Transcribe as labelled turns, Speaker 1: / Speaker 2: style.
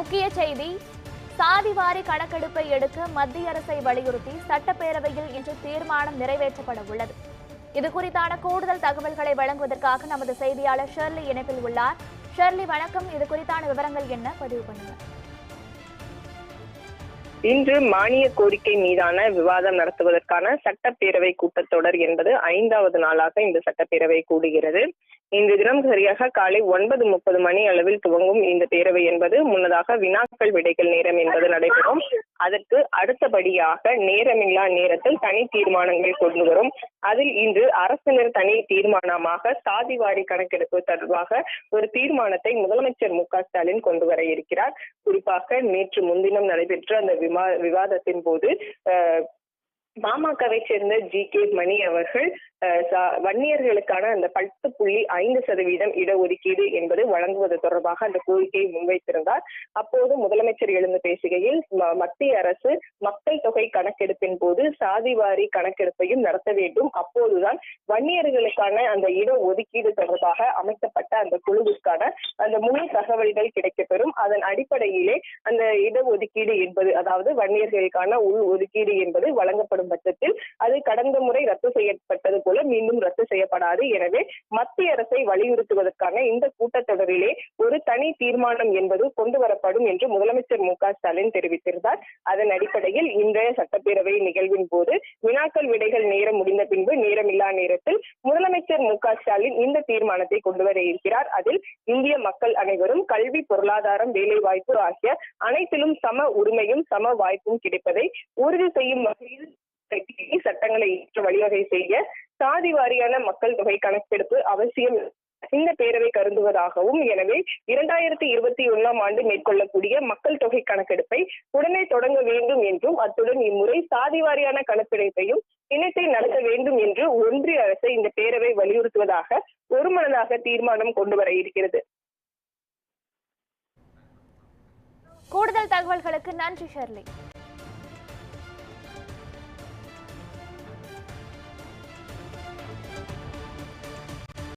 Speaker 1: முக்கிய செய்தி சாதிவாரி கணக்கெடுப்பை எடுக்க மத்திய அரசை வலியுறுத்தி சட்டப்பேரவையில் இன்று தீர்மானம் நிறைவேற்றப்பட உள்ளது. இது குறித்தான கூடுதல் தகவல்களை வழங்குவதற்காக நமது செய்தியாளர் ஷெர்லி இணைப்பில் உள்ளார். ஷெர்லி வணக்கம். இது குறித்தான விவரங்கள் என்ன? பதிவு பண்ணுங்க.
Speaker 2: இன்று மானிய கோரிக்கை மீதான விவாதம் நடத்துவதற்கான சட்டப்பேரவை கூட்டத்தொடர் என்பது ஐந்தாவது நாளாக இந்த சட்டப்பேரவை கூடுகிறது. இன்று தினம் சரியாக காலை ஒன்பது முப்பது மணி அளவில் துவங்கும் இந்த பேரவை என்பது முன்னதாக வினாக்கள் விடைகள் நேரம் என்பது நடைபெறும். அதற்கு அடுத்தபடியாக நேரமில்லா நேரத்தில் தனி தீர்மானங்கள் கொண்டு வரும். அதில் இன்று அரசினர் தனி தீர்மானமாக சாதிவாரி கணக்கெடுப்பு தொடர்பாக ஒரு தீர்மானத்தை முதலமைச்சர் மு க ஸ்டாலின் கொண்டு வர இருக்கிறார். குறிப்பாக நேற்று முன்தினம் நடைபெற்ற அந்த விவாதத்தின் போது பாமகவை சேர்ந்த ஜி கே மணி அவர்கள் வன்னியர்களுக்கான அந்த பத்து புள்ளி ஐந்து சதவீதம் இடஒதுக்கீடு என்பது வழங்குவது தொடர்பாக அந்த கோரிக்கையை முன்வைத்திருந்தார். அப்போது முதலமைச்சர் எழுந்து பேசுகையில் மத்திய அரசு மக்கள் தொகை கணக்கெடுப்பின் போது சாதிவாரி கணக்கெடுப்பையும் நடத்த வேண்டும். அப்போதுதான் வன்னியர்களுக்கான அந்த இட ஒதுக்கீடு தொடர்பாக அமைக்கப்பட்ட அந்த குழுவிற்கான அந்த முழு தகவல்கள் கிடைக்கப்பெறும். அதன் அடிப்படையிலே அந்த இடஒதுக்கீடு என்பது அதாவது வன்னியர்களுக்கான உள் ஒதுக்கீடு என்பது வழங்கப்படும் பட்சத்தில் அது கடந்த முறை ரத்து செய்யப்பட்டது போல மீண்டும் ரத்து செய்யப்படாது. எனவே மத்திய அரசை வலியுறுத்துவதற்கான இந்த கூட்டத்தொடரிலே ஒரு தனி தீர்மானம் என்பது கொண்டு வரப்படும் என்று முதலமைச்சர் மு க ஸ்டாலின் தெரிவித்திருந்தார். அதன் அடிப்படையில் இன்றைய சட்டப்பேரவை நிகழ்வின் போது வினாக்கள் விடைகள் நேரம் முடிந்த பின்பு நேரமில்லா நேரத்தில் முதலமைச்சர் மு க ஸ்டாலின் இந்த தீர்மானத்தை கொண்டு வர இருக்கிறார். அதில் இந்திய மக்கள் அனைவரும் கல்வி பொருளாதாரம் வேலைவாய்ப்பு ஆகிய அனைத்திலும் சம உரிமையும் சம வாய்ப்பும் கிடைப்பதை உறுதி செய்யும் வகையில் சட்டங்களை ஏற்ற வழிவகை செய்ய சாதி வாரியான மக்கள் தொகை கணக்கெடுப்பு அவசியம். இந்த பேரவை கருதுவதாகவும் எனவே இரண்டாயிரத்தி இருபத்தி ஒண்ணாம் ஆண்டு மேற்கொள்ளக்கூடிய மக்கள் தொகை கணக்கெடுப்பை உடனே தொடங்க வேண்டும் என்றும் அத்துடன் இம்முறை சாதி வாரியான கணக்கெடுப்பையும் இணைத்தை நடத்த வேண்டும் என்று ஒன்றிய அரசை இந்த பேரவை வலியுறுத்துவதாக ஒருமனதாக தீர்மானம் கொண்டு வர இருக்கிறது.
Speaker 1: கூடுதல் தகவல்களுக்கு நன்றி ஷெர்லி